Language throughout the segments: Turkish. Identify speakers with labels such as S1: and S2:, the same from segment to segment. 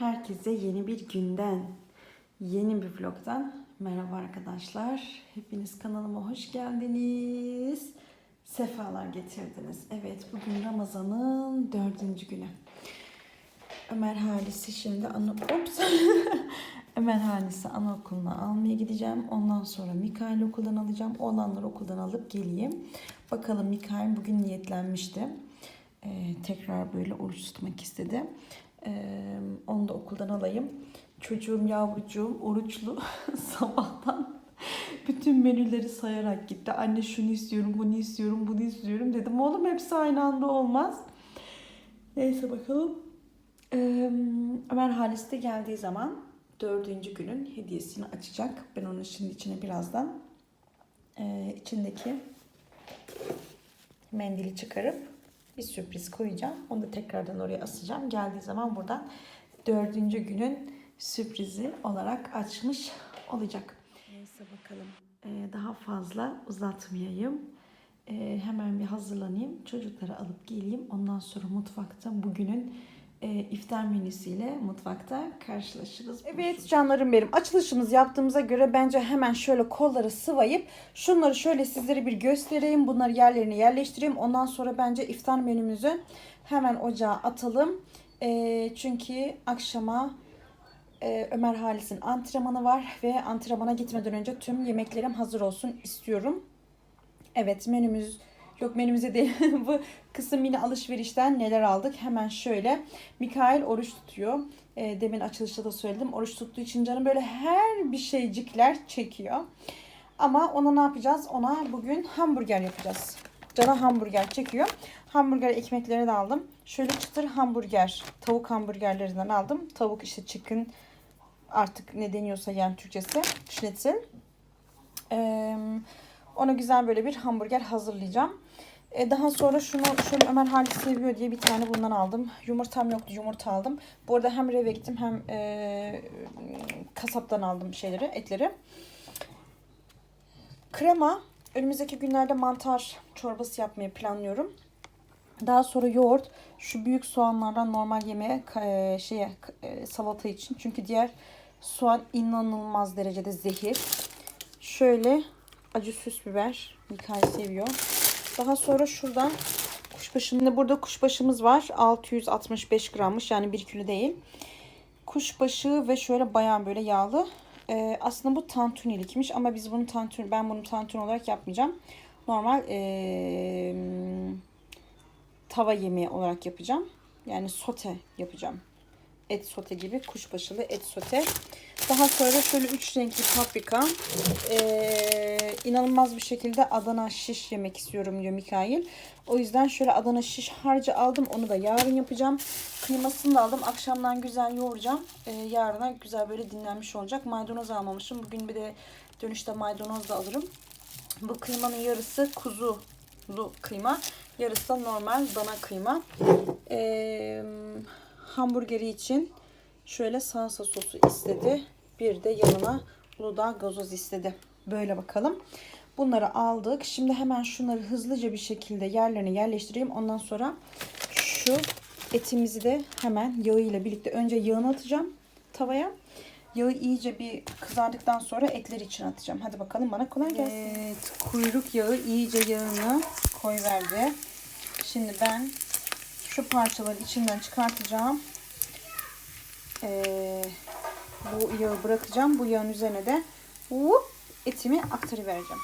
S1: Herkese yeni bir günden, yeni bir vlogdan merhaba arkadaşlar. Hepiniz kanalıma hoş geldiniz. Sefalar getirdiniz. Evet bugün Ramazan'ın dördüncü günü. Ömer Halis'i şimdi ana... Ops. Ömer Halis'i anaokuluna almaya gideceğim. Ondan sonra Mikail'i okuldan alacağım. Olanları okuldan alıp geleyim. Bakalım Mikail bugün niyetlenmişti. Ee, tekrar böyle oruç tutmak istedi. Ee, onu da okuldan alayım. Çocuğum yavrucuğum oruçlu sabahtan bütün menüleri sayarak gitti. Anne şunu istiyorum, bunu istiyorum, bunu istiyorum dedim. Oğlum hepsi aynı anda olmaz. Neyse bakalım. Ee, Ömer Halis de geldiği zaman dördüncü günün hediyesini açacak. Ben onun şimdi içine birazdan e, içindeki mendili çıkarıp bir sürpriz koyacağım. Onu da tekrardan oraya asacağım. Geldiği zaman buradan dördüncü günün sürprizi olarak açmış olacak. Neyse bakalım. Ee, daha fazla uzatmayayım. Ee, hemen bir hazırlanayım. Çocukları alıp geleyim. Ondan sonra mutfakta bugünün e, iftar menüsüyle mutfakta karşılaşırız. Evet canlarım benim. Açılışımız yaptığımıza göre bence hemen şöyle kolları sıvayıp şunları şöyle sizlere bir göstereyim. Bunları yerlerine yerleştireyim. Ondan sonra bence iftar menümüzü hemen ocağa atalım. E, çünkü akşama e, Ömer Halis'in antrenmanı var ve antrenmana gitmeden önce tüm yemeklerim hazır olsun istiyorum. Evet menümüz yok menümüze değil bu kısım yine alışverişten neler aldık? Hemen şöyle. Mikail oruç tutuyor. E, demin açılışta da söyledim. Oruç tuttuğu için canım böyle her bir şeycikler çekiyor. Ama ona ne yapacağız? Ona bugün hamburger yapacağız. Cana hamburger çekiyor. Hamburger ekmekleri de aldım. Şöyle çıtır hamburger tavuk hamburgerlerinden aldım. Tavuk işte chicken artık ne deniyorsa yani Türkçesi schnitzel. Eee ona güzel böyle bir hamburger hazırlayacağım. E, daha sonra şunu şöyle Ömer Halis seviyor diye bir tane bundan aldım. Yumurtam yoktu yumurta aldım. Bu arada hem reve gittim hem e, kasaptan aldım şeyleri etleri. Krema önümüzdeki günlerde mantar çorbası yapmayı planlıyorum. Daha sonra yoğurt şu büyük soğanlardan normal yemeğe e, şeye e, salata için. Çünkü diğer soğan inanılmaz derecede zehir. Şöyle acı süs biber. Mikail seviyor. Daha sonra şuradan kuşbaşında burada kuşbaşımız var. 665 grammış yani 1 kilo değil. Kuşbaşı ve şöyle bayağı böyle yağlı. Ee, aslında bu tantunilikmiş ama biz bunu tantuni ben bunu tantuni olarak yapmayacağım. Normal ee, tava yemeği olarak yapacağım. Yani sote yapacağım. Et sote gibi kuşbaşılı et sote. Daha sonra şöyle üç renkli paprika. Ee, inanılmaz bir şekilde Adana şiş yemek istiyorum diyor Mikail. O yüzden şöyle Adana şiş harcı aldım. Onu da yarın yapacağım. Kıymasını da aldım. Akşamdan güzel yoğuracağım. Ee, yarına güzel böyle dinlenmiş olacak. Maydanoz almamışım. Bugün bir de dönüşte maydanoz da alırım. Bu kıymanın yarısı kuzulu kıyma. Yarısı da normal dana kıyma. Ee, hamburgeri için şöyle salsa sosu istedi. Bir de yanına Uludağ gazoz istedi. Böyle bakalım. Bunları aldık. Şimdi hemen şunları hızlıca bir şekilde yerlerine yerleştireyim. Ondan sonra şu etimizi de hemen yağıyla birlikte önce yağını atacağım tavaya. Yağı iyice bir kızardıktan sonra etleri için atacağım. Hadi bakalım bana kolay gelsin. Evet, kuyruk yağı iyice yağını koy verdi. Şimdi ben şu parçaları içinden çıkartacağım. Ee, bu yağı bırakacağım. Bu yağın üzerine de hop, etimi aktarıvereceğim.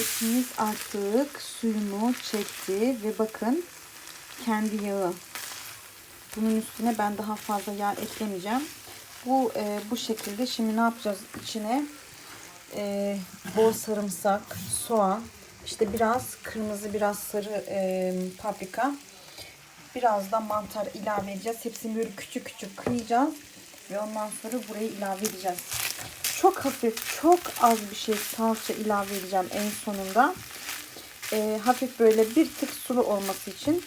S1: Etimiz artık suyunu çekti ve bakın kendi yağı. Bunun üstüne ben daha fazla yağ eklemeyeceğim. Bu e, bu şekilde şimdi ne yapacağız içine? E, bol sarımsak, soğan, işte biraz kırmızı, biraz sarı e, paprika, biraz da mantar ilave edeceğiz. Hepsini böyle küçük küçük kıyacağız ve ondan sonra buraya ilave edeceğiz. Çok hafif, çok az bir şey salça ilave edeceğim en sonunda. E, hafif böyle bir tık sulu olması için.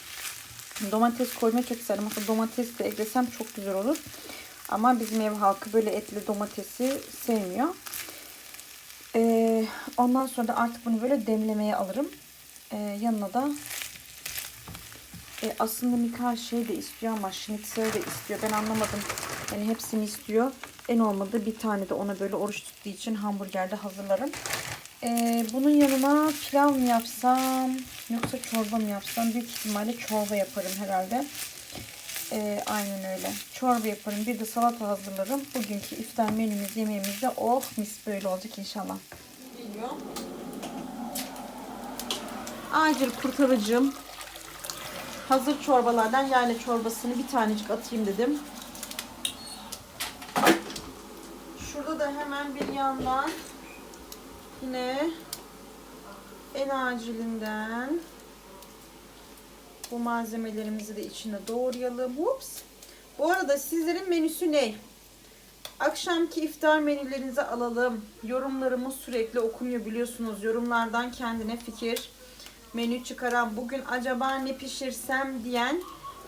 S1: Domates koymayı çok isterim. Aslında domates de eklesem çok güzel olur. Ama bizim ev halkı böyle etli domatesi sevmiyor. Ee, ondan sonra da artık bunu böyle demlemeye alırım. Ee, yanına da e, aslında Mika şey de istiyor ama schnitzel de istiyor. Ben anlamadım. Yani hepsini istiyor. En olmadı bir tane de ona böyle oruç tuttuğu için hamburgerde hazırlarım. Ee, bunun yanına pilav mı yapsam yoksa çorba mı yapsam büyük ihtimalle çorba yaparım herhalde. Ee, aynen öyle. Çorba yaparım. Bir de salata hazırlarım. Bugünkü iftar menümüz yemeğimiz de oh mis böyle olacak inşallah. Geliyor. Acil kurtarıcım. Hazır çorbalardan yayla çorbasını bir tanecik atayım dedim. Şurada da hemen bir yandan yine en acilinden bu malzemelerimizi de içine doğrayalım. Ups. Bu arada sizlerin menüsü ne? Akşamki iftar menülerinizi alalım. Yorumlarımız sürekli okunuyor biliyorsunuz. Yorumlardan kendine fikir, menü çıkaran, bugün acaba ne pişirsem diyen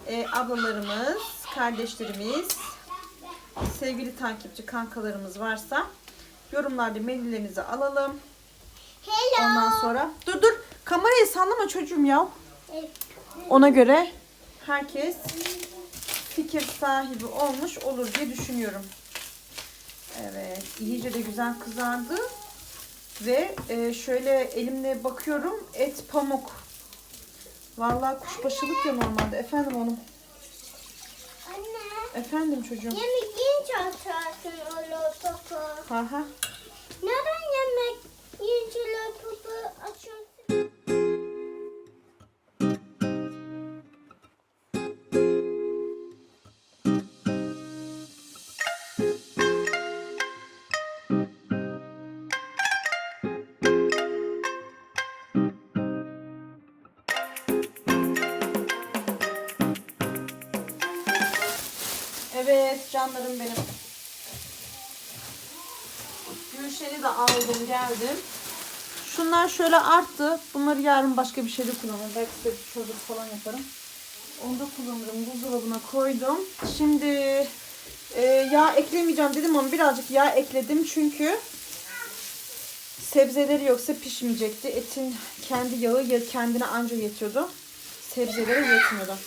S1: e, ablalarımız, kardeşlerimiz, sevgili takipçi kankalarımız varsa yorumlarda menülerinizi alalım.
S2: Hello.
S1: Ondan sonra dur dur kamerayı sallama çocuğum ya. Ona göre herkes fikir sahibi olmuş olur diye düşünüyorum. Evet, iyice de güzel kızardı. Ve e, şöyle elimle bakıyorum et pamuk. Vallahi kuşbaşılık ya normalde. Efendim oğlum. Efendim çocuğum.
S2: Yemek yiyince açarsın o lotopu.
S1: Ha ha. Evet canlarım benim. Gülşen'i de aldım geldim. Şunlar şöyle arttı. Bunları yarın başka bir şeyde kullanırım. Belki size çorba falan yaparım. Onu da kullanırım. Buzdolabına koydum. Şimdi e, yağ eklemeyeceğim dedim ama birazcık yağ ekledim. Çünkü sebzeleri yoksa pişmeyecekti. Etin kendi yağı ya- kendine anca yetiyordu. Sebzelere yetmiyordu.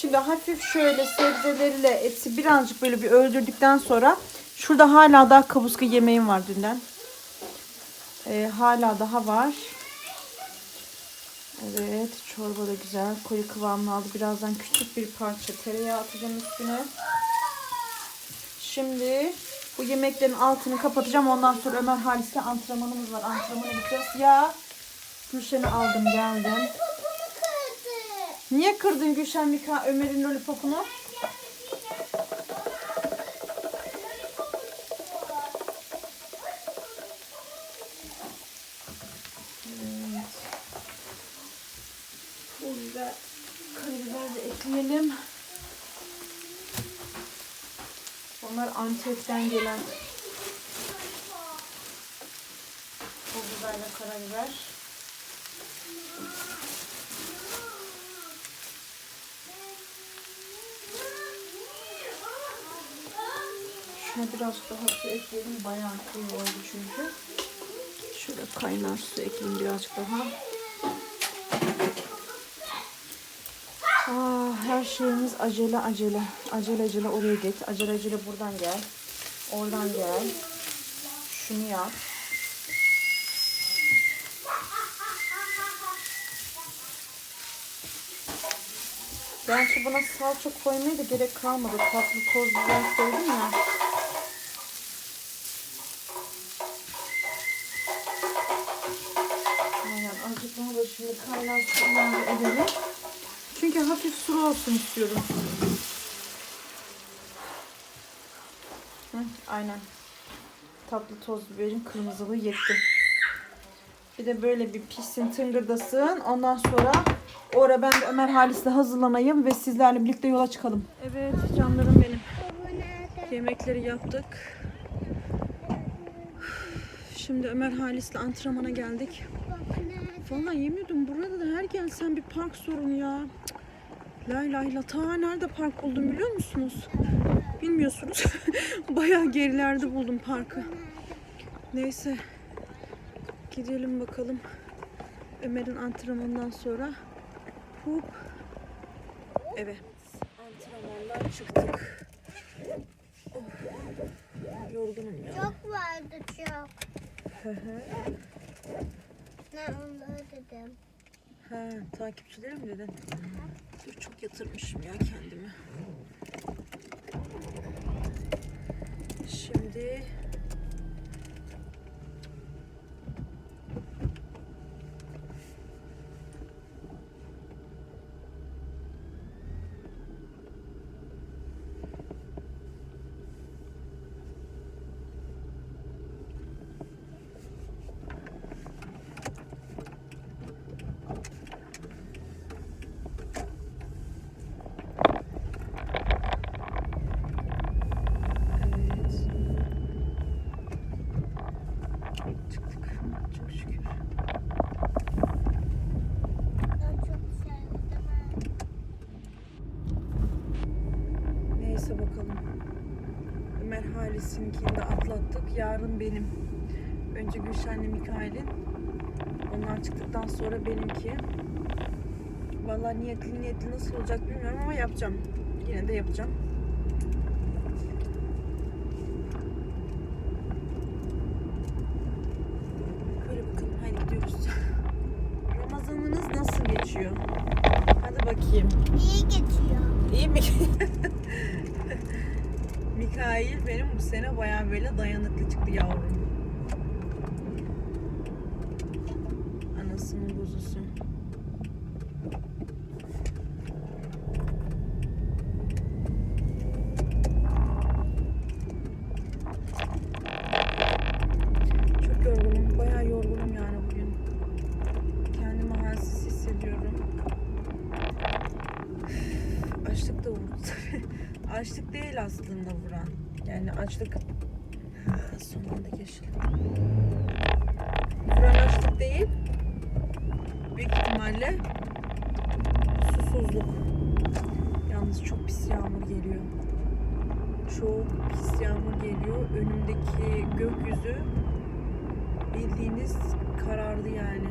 S1: Şimdi hafif şöyle sebzeleriyle eti birazcık böyle bir öldürdükten sonra şurada hala daha kabuska yemeğim var dünden. Ee, hala daha var. Evet çorba da güzel koyu kıvamını aldı. Birazdan küçük bir parça tereyağı atacağım üstüne. Şimdi bu yemeklerin altını kapatacağım. Ondan sonra Ömer Halis'le antrenmanımız var. Antrenmana gideceğiz. Ya Gülşen'i aldım geldim. Niye kırdın Gülşen Mika Ömer'in lollipopunu? Ekleyelim. Onlar Antep'ten gelen pul biberle karabiber. Şuna biraz daha su ekleyelim. Bayağı koyu oldu çünkü. Şöyle kaynar su ekleyeyim birazcık daha. Ah, her şeyimiz acele acele. Acele acele oraya git. Acele acele buradan gel. Oradan gel. Şunu yap. Gerçi buna salça koymaya da gerek kalmadı. Tatlı toz biber koydum ya. Şimdi kaynar edelim. Çünkü hafif sulu olsun istiyorum. Hı, aynen. Tatlı toz biberin kırmızılığı yetti. Bir de böyle bir pişsin tıngırdasın. Ondan sonra orada ben de Ömer Halis'le hazırlanayım ve sizlerle birlikte yola çıkalım. Evet canlarım benim. Yemekleri yaptık. Şimdi Ömer Halis'le antrenmana geldik. Vallahi yemiyordum. Burada da her gelsen bir park sorun ya. Cık. La ilahe illallah. Ta nerede park buldum biliyor musunuz? Bilmiyorsunuz. Bayağı gerilerde buldum parkı. Neyse. Gidelim bakalım. Ömer'in antrenmanından sonra hop eve. Antrenmandan çıktık. Of. Yorgunum ya.
S2: Çok vardı çok. Ne onları dedim.
S1: Ha, takipçileri dedin? Dur çok yatırmışım ya kendimi. Şimdi evet. Çıktık. Çok şükür.
S2: Ben çok sevdim.
S1: Neyse bakalım. Ömer Halis'inkini de atlattık. Yarın benim. Önce Gülşen'le Mikail'in. Onlar çıktıktan sonra benimki. Vallahi niyetli niyetli nasıl olacak bilmiyorum ama yapacağım. Yine de yapacağım. Böyle bakalım. Haydi gidiyoruz. Ramazanınız nasıl geçiyor? Hadi bakayım.
S2: İyi geçiyor.
S1: İyi mi? Mikail sene bayağı böyle dayanıklı çıktı yavrum. Anasının kuzusu. Çok yorgunum. Bayağı yorgunum yani bugün. Kendimi halsiz hissediyorum. Açlık da vurdu tabii. Açlık değil aslında vuran. Ha, Son anda geçti. Vuran açlık değil. Büyük ihtimalle susuzluk. Yalnız çok pis yağmur geliyor. Çok pis yağmur geliyor. Önümdeki gökyüzü bildiğiniz karardı yani.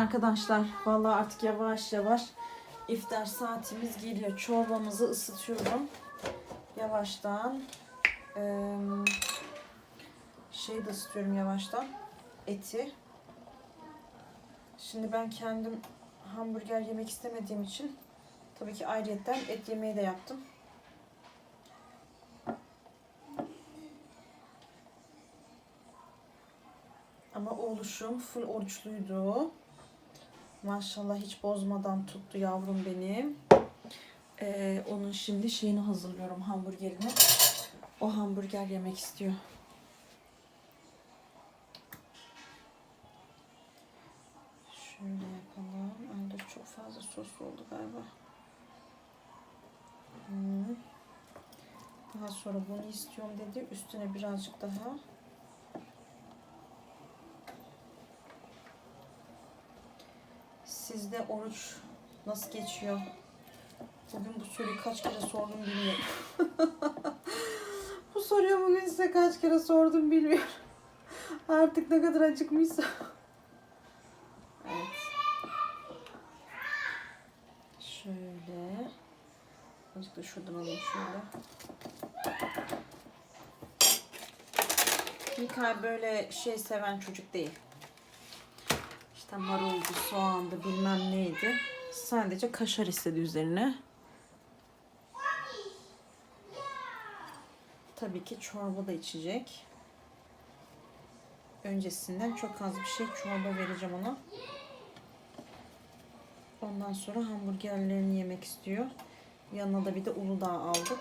S1: Arkadaşlar vallahi artık yavaş yavaş iftar saatimiz geliyor. Çorbamızı ısıtıyorum. Yavaştan eee şey de ısıtıyorum yavaştan. Eti. Şimdi ben kendim hamburger yemek istemediğim için tabii ki ayrıyetten et yemeği de yaptım. Ama oğluşum full oruçluydu. Maşallah hiç bozmadan tuttu yavrum benim. Ee, onun şimdi şeyini hazırlıyorum hamburgerini. O hamburger yemek istiyor. Şöyle yapalım. Dur çok fazla sos oldu galiba. Hmm. Daha sonra bunu istiyorum dedi. Üstüne birazcık daha. Sizde oruç nasıl geçiyor? Bugün bu soruyu kaç kere sordum bilmiyorum. bu soruyu bugün size kaç kere sordum bilmiyorum. Artık ne kadar acıkmışsa. Evet. Şöyle. Azıcık da şuradan alayım şöyle. Mikael böyle şey seven çocuk değil. İşte maruldu, soğandı, bilmem neydi. Sadece kaşar istedi üzerine. Tabii ki çorba da içecek. Öncesinden çok az bir şey çorba vereceğim ona. Ondan sonra hamburgerlerini yemek istiyor. Yanına da bir de Uludağ aldık.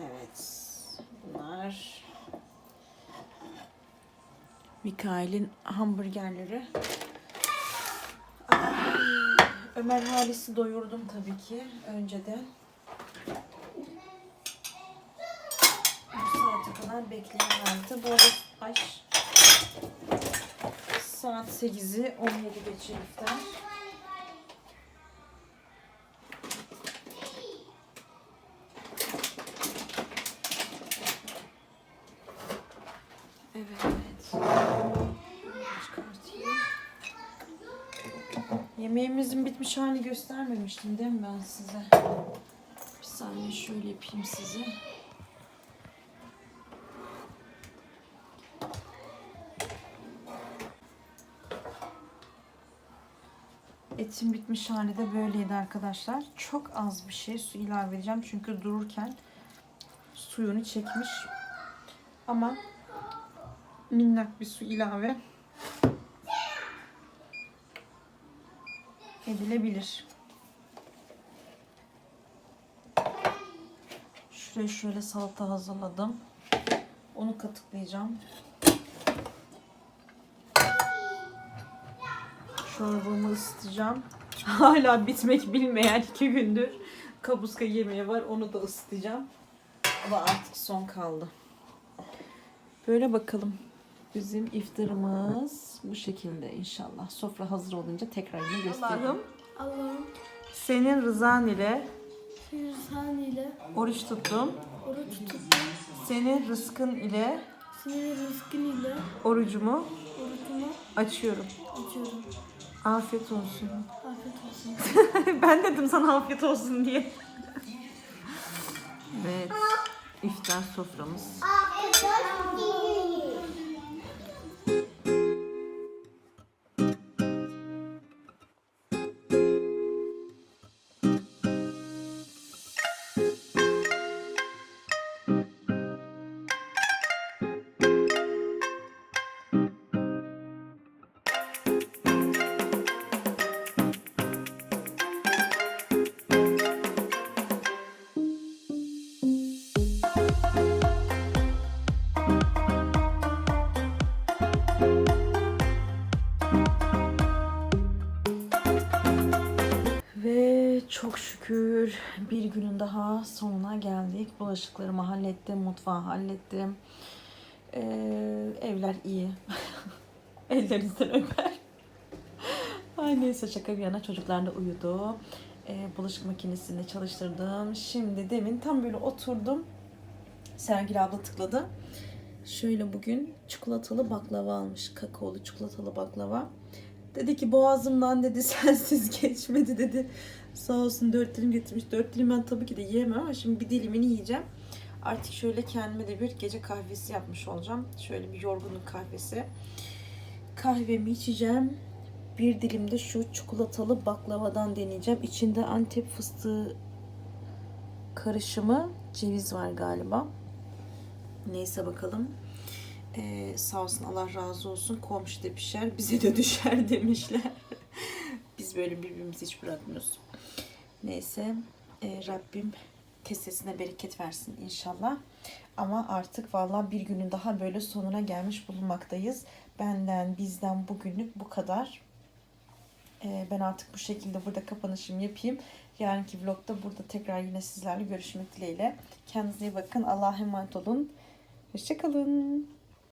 S1: Evet. Bunlar Mikail'in hamburgerleri. Ömer Halis'i doyurdum tabii ki önceden. Bu saate kadar bekleyemerdi. Bu arada ay, saat 8'i 17 geçiyor iftar. Bitmiş halini göstermemiştim değil mi ben size? Bir saniye şöyle yapayım size. Etim bitmiş hali de böyleydi arkadaşlar. Çok az bir şey su ilave edeceğim. Çünkü dururken suyunu çekmiş. Ama minnak bir su ilave edilebilir. Şuraya şöyle salata hazırladım. Onu katıklayacağım. Çorbamı ısıtacağım. Hala bitmek bilmeyen iki gündür kapuska yemeği var. Onu da ısıtacağım. Da artık son kaldı. Böyle bakalım. Bizim iftarımız bu şekilde inşallah. Sofra hazır olunca tekrar yine göstereyim.
S2: Allah'ım
S1: Senin rızan ile
S2: Firuzhan ile
S1: oruç tuttum.
S2: oruç tuttum.
S1: Senin rızkın ile
S2: Senin rızkın ile
S1: orucumu
S2: orucumu
S1: açıyorum.
S2: açıyorum.
S1: Afiyet olsun.
S2: Afiyet olsun.
S1: ben dedim sana afiyet olsun diye. evet. iftar soframız.
S2: Afiyet olsun.
S1: Şükür bir günün daha sonuna geldik. Bulaşıklarımı hallettim, mutfağı hallettim. Ee, evler iyi. Ellerinizden öper. Ay neyse şaka bir yana çocuklar da uyudu. Ee, bulaşık makinesini çalıştırdım. Şimdi demin tam böyle oturdum. Sergili abla tıkladı. Şöyle bugün çikolatalı baklava almış. Kakaolu çikolatalı baklava. Dedi ki boğazımdan dedi sensiz geçmedi dedi. Sağ olsun dört dilim getirmiş. Dört dilim ben tabii ki de yiyemem ama şimdi bir dilimini yiyeceğim. Artık şöyle kendime de bir gece kahvesi yapmış olacağım. Şöyle bir yorgunluk kahvesi. Kahvemi içeceğim. Bir dilim de şu çikolatalı baklavadan deneyeceğim. İçinde antep fıstığı karışımı ceviz var galiba. Neyse bakalım. Ee, sağ olsun Allah razı olsun. Komşu da pişer, bize de düşer demişler. Biz böyle birbirimizi hiç bırakmıyoruz. Neyse e, Rabbim kesesine bereket versin inşallah. Ama artık vallahi bir günün daha böyle sonuna gelmiş bulunmaktayız. Benden, bizden bugünlük bu kadar. Ee, ben artık bu şekilde burada kapanışımı yapayım. Yarınki vlogda burada tekrar yine sizlerle görüşmek dileğiyle. Kendinize iyi bakın. Allah'a emanet olun. Hoşçakalın.